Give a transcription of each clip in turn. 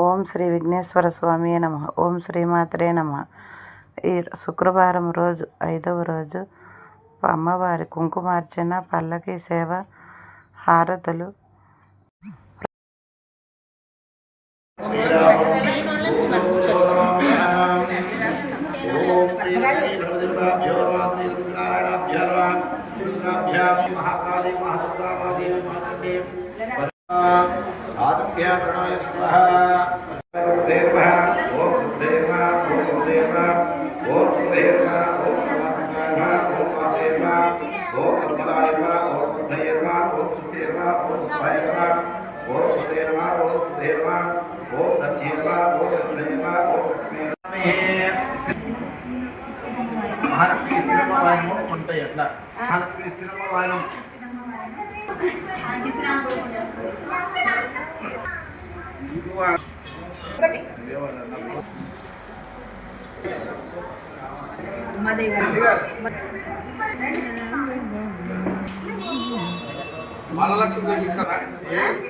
ఓం శ్రీ విఘ్నేశ్వర స్వామి నమ ఓం శ్రీమాత్రే నమ. ఈ శుక్రవారం రోజు ఐదవ రోజు అమ్మవారి కుంకుమార్చన పల్లకి సేవ హారతులు. మహాకాళి మహాదేవి మహాలక్ష్మి స్థిరమ వాయనం ఉంటాయి అట్లా మహాలక్ష్మి స్థిరమ వాయనం మహాలక్ష్మి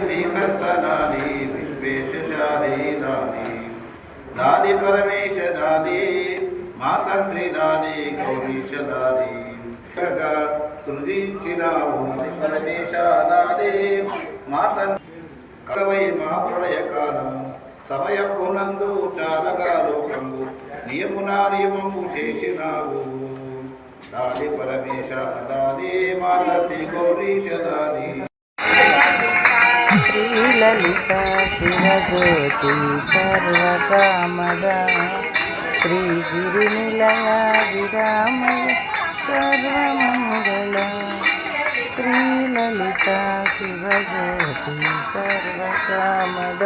శ్రీకర్తనాది విశ్వేషాది నాది నాది పరమేశ మా తండ్రి నాది గౌరీశ నాది సృజించినావు పరమేశ నాది మా తండ్రి మా ప్రళయ కాలం సమయమునందు చాలగా చేసినావు. దాని పరమేశ దాని మా గౌరీశ దాని శ్రీలలిత శివజ్యోతి సర్వకామద. శ్రీ గిరినిలయ విరామయ సర్వమంగళ. శ్రీలలిత శివజ్యోతి సర్వకామద.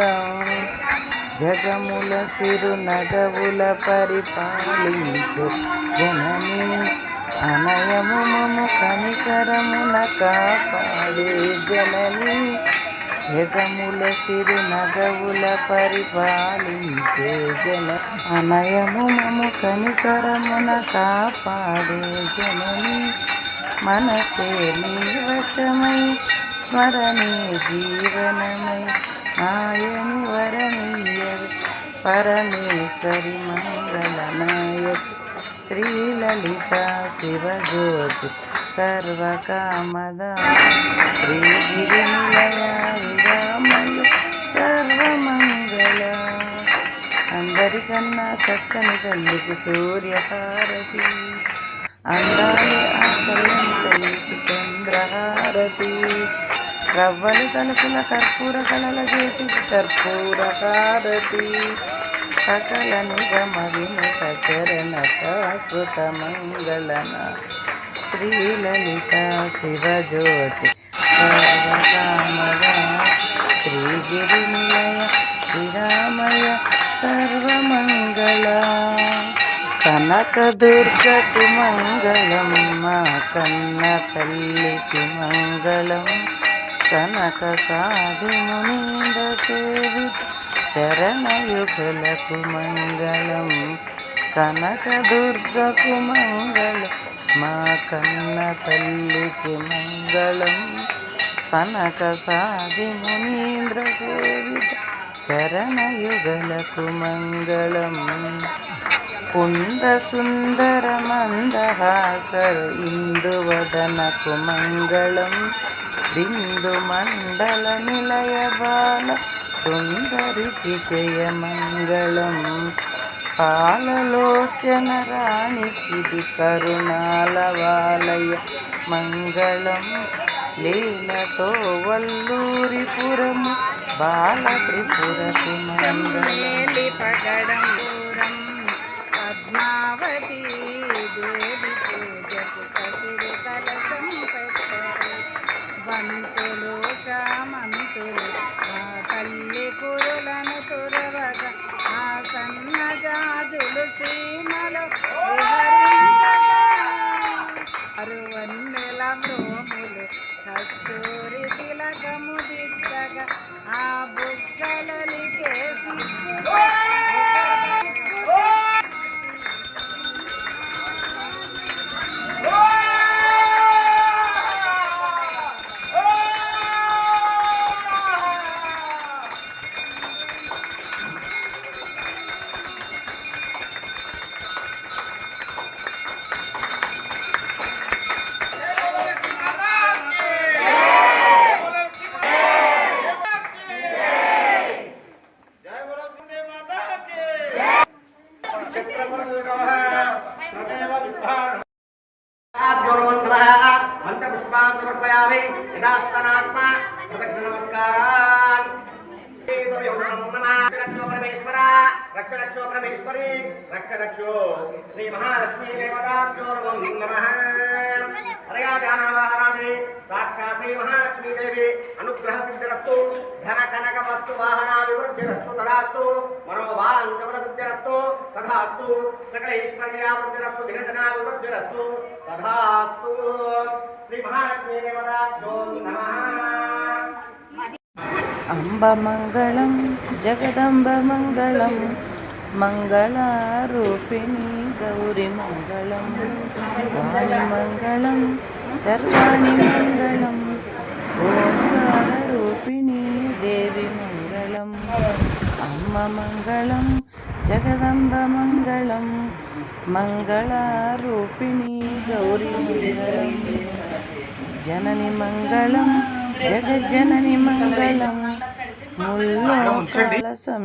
జగముల సిరు నగవుల పరిపాలించు జనని అనయము మము కనికరమున కాపాడే జనని జగముల సిరు నగవుల పరిపాలించే జన అనయము మము కనికరమున కాపాడే జనని మనసే నీవశమై స్మరణే జీవనమై నాయని వరణీయ పరమేశ్వరి మంగళనాయకు. శ్రీలలిత శివజ్యోతి సర్వకామద శ్రీగిరినిలయ విరామయ సర్వమంగళ. అందరికన్నా చక్కని తల్లికి సూర్యహారతి. అందాలి ఆశ్రయం తల్లికి చంద్రహారతి. రవ్వలు తలుపుల కర్పూర కళల చేతి కర్పూర హారతి సకల నిగమ సచరణ చరణ శాశ్వత మంగళన శ్రీలలిత శివజ్యోతి. సర్వకామద శ్రీగిరినిలయ శ్రీరామయ సర్వమంగళ. కనక దుర్గకు మంగళం మా కన్న తల్లికి మంగళం. కనక సాధి మునింద సేవి శరణయుగులకు మంగళం. కనక దుర్గకు మంగళం. మా కన్న తల్లికి మంగళం. కనక సాది మునీంద్ర సేవిత శరణయుగలకు మంగళం. కుంద సుందర మందహాసరు ఇందువదనకు మంగళం. బిందు మండల నిలయ బాల సుందరికి జయ మంగళం. పాలలోచన రాణికి కరుణాల వాలయ మంగళం. లీలతో వల్లూరిపురము బాల త్రిపురకు మంగళం assim. मंत्रपुष्पान् समर्पयामि పరమేశ్వర రక్ష రక్షో పరమేశ్వరి రక్ష రక్షో శ్రీ మహాలక్ష్మీ దేవతాభ్యో నమ. హరయా ధ్యానావాహనాది సాక్షాత్ శ్రీ మహాలక్ష్మీదేవి అనుగ్రహ సిద్ధిరస్తు ధన కనక వస్తు వాహనాది వృద్ధిరస్తు తదాస్తు మనోవాంచవన సిద్ధిరస్తు తథాస్తు సకల ఈశ్వర్యా వృద్ధిరస్తు దినజనా వృద్ధిరస్తు తథాస్తు శ్రీ మహాలక్ష్మీ దేవతాభ్యో నమ. అంబ మంగళం జగదంబ మంగళం మంగళారూపిణి గౌరి మంగళం వాణి మంగళం సర్వాణి మంగళం ఓంకారూపిణి దేవి మంగళం అమ్మ మంగళం జగజ్జనని మంగళం. ముల్లోకాల సం